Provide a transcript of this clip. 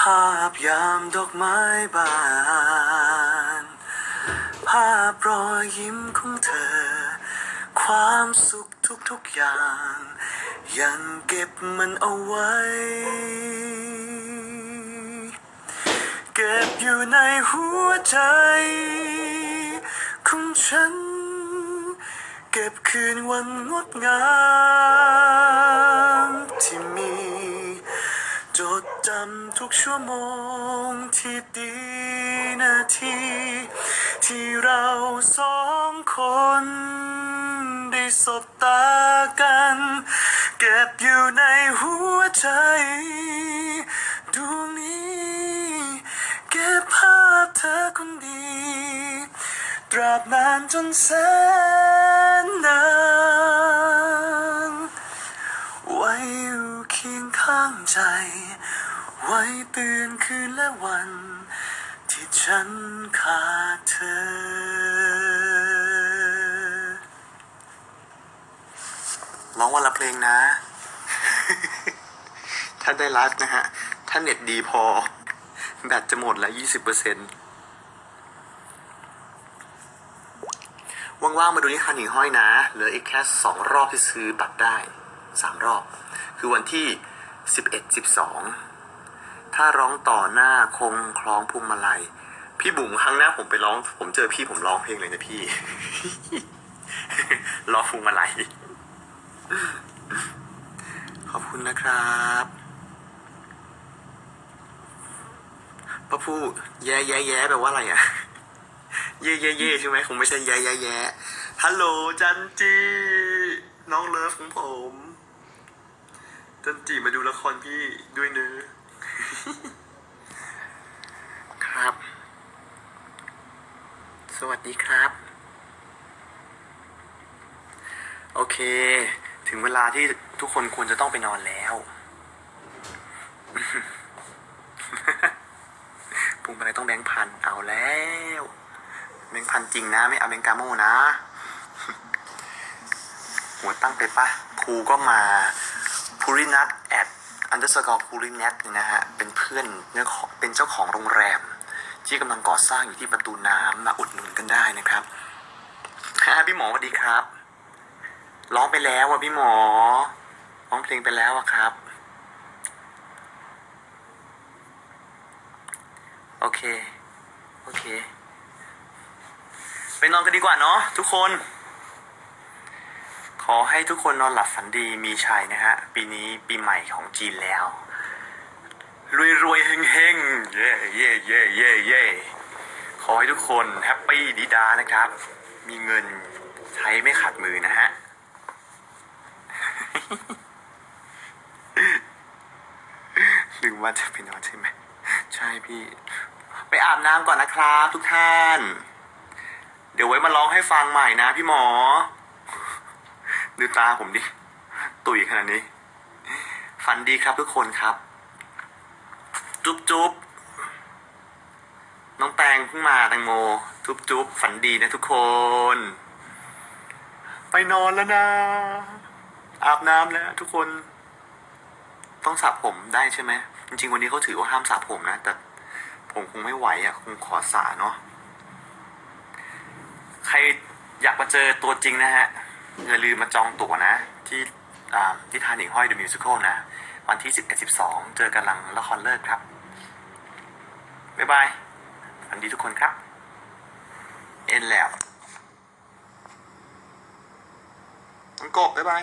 ภาพยามดอกไม้บาน ภาพรอยยิ้มของเธอ ความสุขทุกๆอย่าง ยังเก็บมันเอาไว้ เก็บอยู่ในหัวใจ ของฉัน เก็บคืนวันงดงามที่มี จำทุกชั่วโมงที่ดีนาที ที่เราสองคน ได้สบตากัน เก็บอยู่ในหัวใจดวงนี้ เก็บภาพเธอคนดี ตราบนานจนแสนนานไว้อยู่เคียงข้างใจ ไว้เตือนคืนและวัน ที่ฉันขาดเธอ ร้องวันละเพลงนะ ถ้าได้รักนะฮะ ถ้าเน็ตดีพอ แบตจะหมดแล้วยี่สิบเปอร์เซ็นต์ว่างๆมาดูนิทานหญิงห้อยนะ เหลืออีกแค่สองรอบที่ซื้อบัตรได้สามรอบ คือวันที่สิบเอ็ดสิบสอง ถ้าร้องต่อหน้าคงคล้องพวงมาลัย พี่บุ๋มครั้งหน้าผมไปร้อง ผมเจอพี่ผมร้องเพลงเลยนะพี่ ร้องพวงมาลัย ขอบคุณนะครับป้าพูแย่แย่แย่แปลว่าอะไรอะ เย่เย่เย่ใช่ไหมคงไม่ใช่แย่แย่แย่ฮัลโหลจันจีน้องเลิฟของผม จันจีมาดูละครพี่ด้วยเนอ ครับ สวัสดีครับ โอเค ถึงเวลาที่ทุกคนควรจะต้องไปนอนแล้วพรุ่งไปต้องแบงค์พัน เอาแล้ว แบงค์พันจริงนะ ไม่เอาแบงค์กาโมนะ หัวตั้งไปปะภูก็มาภูรินัท นเดอร์สกอร์ภูรินัทเนี่ยนะฮะเป็นเพื่อนเนื้อเป็นเจ้าของโรงแรม ที่กำลังก่อสร้างอยู่ที่ประตูน้ำมาอุดหนุนกันได้นะครับฮะพี่หมอสวัสดีครับ ร้องไปแล้วอะพี่หมอร้องเพลงไปแล้วอะครับ โอเค โอเค ไปนอนกันดีกว่าเนาะทุกคน อให้ทุกคนนอนหลับฝันดีมีชัยนะฮะ ปีนี้ปีใหม่ของจีนแล้ว รวยรวยๆเฮงเฮงๆเย่เย่เย่เย่เย่ขอให้ทุกคนแฮปปี้ดีดานะครับ มีเงินใช้ไม่ขาดมือนะฮะลืมว่าจะไปนอนใช่ไหมใช่พี่ ไปอาบน้ำก่อนนะครับทุกท่าน เดี๋ยวไว้มาร้องให้ฟังใหม่นะพี่หมอ ดูตาผมดิ ตุ๋ยขนาดนี้ ฝันดีครับทุกคนครับ จุ๊บจุ๊บน้องแตงเพิ่งมาแตงโม จุ๊บจุ๊บฝันดีนะทุกคน ไปนอนแล้วนะ อาบน้ำแล้วทุกคน ต้องสระผมได้ใช่ไหม จริงๆ วันนี้เขาถือว่าห้ามสระผมนะ แต่ผมคงไม่ไหวอะ คงขอสระเนาะ ใครอยากมาเจอตัวจริงนะฮะ อย่าลืมมาจองตั๋วนะ ที่ที่ทานหญิงห้อยเดอะมิวสิควลนะ วันที่ 11 12 เจอกันหลังละครเลิกครับ บ๊ายบายฝันดีทุกคนครับ เอ็นแล้วมันกบบ๊ายบาย